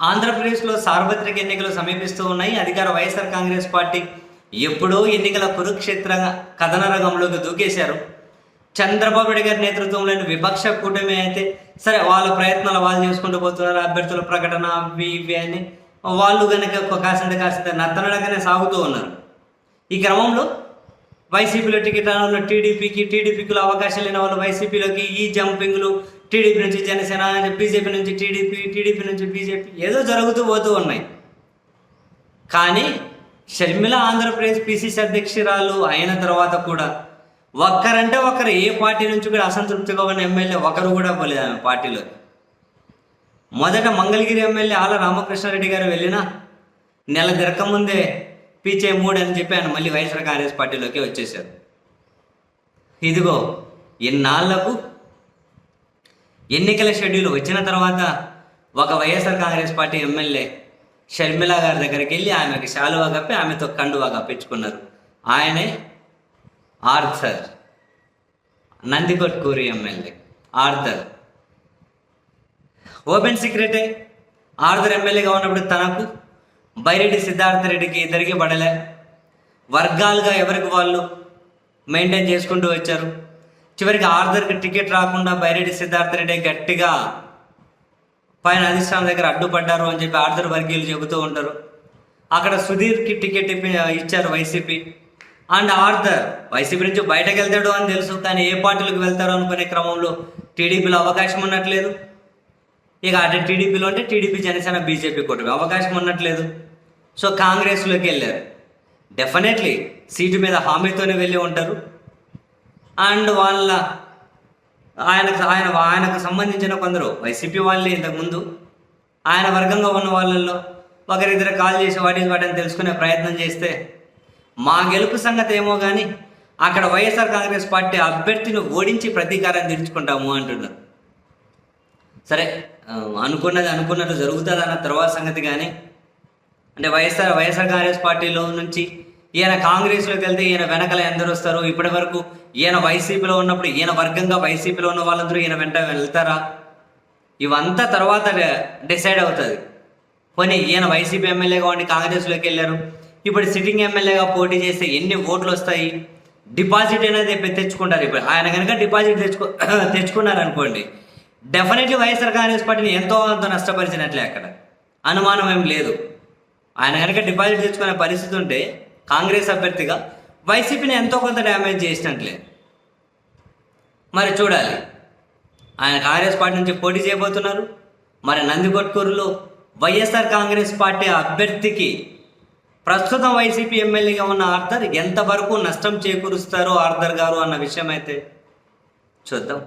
ఆంధ్రప్రదేశ్లో సార్వత్రిక ఎన్నికలు సమీపిస్తూ ఉన్నాయి. అధికార వైఎస్ఆర్ కాంగ్రెస్ పార్టీ ఎప్పుడో ఎన్నికల కురుక్షేత్ర కథన రంగంలోకి దూకేశారు. చంద్రబాబు నాయుడు గారి నేతృత్వంలోని విపక్ష కూటమి అయితే సరే వాళ్ళ ప్రయత్నాలు వాళ్ళు చేసుకుంటూ పోతున్నారు. అభ్యర్థుల ప్రకటన అవి ఇవి అని వాళ్ళు కనుక కాసింత కాసింత నత్తనడగానే సాగుతూ ఉన్నారు. ఈ క్రమంలో వైసీపీలో టికెట్ రాని టీడీపీకి టీడీపీలో అవకాశం లేని వాళ్ళు వైసీపీలోకి ఈ జంపింగ్లు టీడీపీ నుంచి జనసేన బీజేపీ నుంచి టీడీపీ టీడీపీ నుంచి బీజేపీ ఏదో జరుగుతూ పోతూ ఉన్నాయి. కానీ షర్మిల ఆంధ్రప్రదేశ్ పిసిసి అధ్యక్షురాలు అయిన తర్వాత కూడా ఒక్కరంటే ఒక్కరు ఏ పార్టీ నుంచి కూడా అసంతృప్తిగా ఉన్న ఎమ్మెల్యే ఒకరు కూడా పోలేదు ఆమె పార్టీలో. మొదట మంగళగిరి ఎమ్మెల్యే ఆల రామకృష్ణారెడ్డి గారు వెళ్ళినా నెల తిరకముందే పీచే మూడు అని చెప్పి ఆయన మళ్ళీ వైఎస్ఆర్ కాంగ్రెస్ పార్టీలోకి వచ్చేసారు ఇదిగో ఇన్నాళ్ళకు ఎన్నికల షెడ్యూల్ వచ్చిన తర్వాత ఒక YSR Congress party MLA Sharmila గారి దగ్గరికి వెళ్ళి ఆమెకి శాలువా కప్పి ఆమెతో కండువా కప్పించుకున్నారు ఆయనే ఆర్థర్ నందికొట్కూరి ఎమ్మెల్యే ఆర్థర్ ఓపెన్ సీక్రెటే ఆర్థర్ ఎమ్మెల్యేగా ఉన్నప్పుడు తనకు బైరెడ్డి సిద్ధార్థ రెడ్డికి ఇద్దరికి పడలే. వర్గాలుగా ఎవరికి వాళ్ళు మెయింటైన్ చేసుకుంటూ వచ్చారు? చివరికి ఆర్థర్కి టికెట్ రాకుండా బైరెడ్డి సిద్ధార్థ రెడ్డి గట్టిగా పైన అధిష్టానం దగ్గర అడ్డుపడ్డారు అని చెప్పి ఆర్థర్ వర్గీయులు చెబుతూ ఉంటారు. అక్కడ సుధీర్కి టికెట్ ఇప్పి ఇచ్చారు వైసీపీ. అండ్ ఆర్థర్ వైసీపీ నుంచి బయటకు వెళ్తాడు అని తెలుసు కానీ ఏ పార్టీలకు వెళ్తారో అనుకునే క్రమంలో టీడీపీలో అవకాశం ఉన్నట్లేదు. ఇక అటు టీడీపీలో అంటే టీడీపీ జనసేన బీజేపీ కూటమి అవకాశం ఉన్నట్లేదు. సో కాంగ్రెస్లోకి వెళ్ళారు. డెఫినెట్లీ సీటు మీద హామీతోనే వెళ్ళి ఉంటారు. అండ్ వాళ్ళ ఆయనకు ఆయన ఆయనకు సంబంధించిన కొందరు వైసీపీ వాళ్ళే ఇంతకుముందు. ఆయన వర్గంగా ఉన్న వాళ్ళల్లో ఒకరిద్దరు కాల్ చేసి వాటి వాటిని తెలుసుకునే ప్రయత్నం చేస్తే మా గెలుపు సంగతి ఏమో కానీ అక్కడ వైఎస్ఆర్ కాంగ్రెస్ పార్టీ అభ్యర్థిని ఓడించి ప్రతీకారం తీర్చుకుంటాము అంటున్నారు. సరే అనుకున్నది అనుకున్నట్టు జరుగుతుంది అన్న తర్వాత సంగతి కానీ అంటే వైఎస్ఆర్ వైఎస్ఆర్ కాంగ్రెస్ పార్టీలో నుంచి ఈయన కాంగ్రెస్లోకి వెళ్తే ఈయన వెనకల ఎందరు వస్తారు. ఇప్పటి వరకు ఈయన వైసీపీలో ఉన్నప్పుడు ఈయన వర్గంగా వైసీపీలో ఉన్న వాళ్ళందరూ ఈయన వెంట వెళ్తారా? ఇవంతా తర్వాత డిసైడ్ అవుతుంది. పోనీ ఈయన వైసీపీ ఎమ్మెల్యేగా ఉండి కాంగ్రెస్లోకి వెళ్ళారు. ఇప్పుడు సిట్టింగ్ ఎమ్మెల్యేగా పోటీ చేస్తే ఎన్ని ఓట్లు వస్తాయి? డిపాజిట్ అనేది తెచ్చుకుంటారు. ఇప్పుడు ఆయన కనుక డిపాజిట్ తెచ్చుకో తెచ్చుకున్నారు అనుకోండి డెఫినెట్లీ వైఎస్ఆర్ కాంగ్రెస్ పార్టీని ఎంతో అంత నష్టపరిచినట్లే అక్కడ. అనుమానం ఏం లేదు. ఆయన కనుక డిపాజిట్ తెచ్చుకునే పరిస్థితి ఉంటే కాంగ్రెస్ అభ్యర్థిగా వైసీపీని ఎంతో కొంత డ్యామేజ్ చేసినట్లే. మరి చూడాలి. ఆయన కాంగ్రెస్ పార్టీ నుంచి పోటీ చేయబోతున్నారు. మరి నందికొట్కూరులో వైఎస్ఆర్ కాంగ్రెస్ పార్టీ అభ్యర్థికి ప్రస్తుతం వైసీపీ ఎమ్మెల్యేగా ఉన్న ఆర్థర్ ఎంతవరకు నష్టం చేకూరుస్తారో ఆర్థర్ గారు అన్న విషయం అయితే చూద్దాం.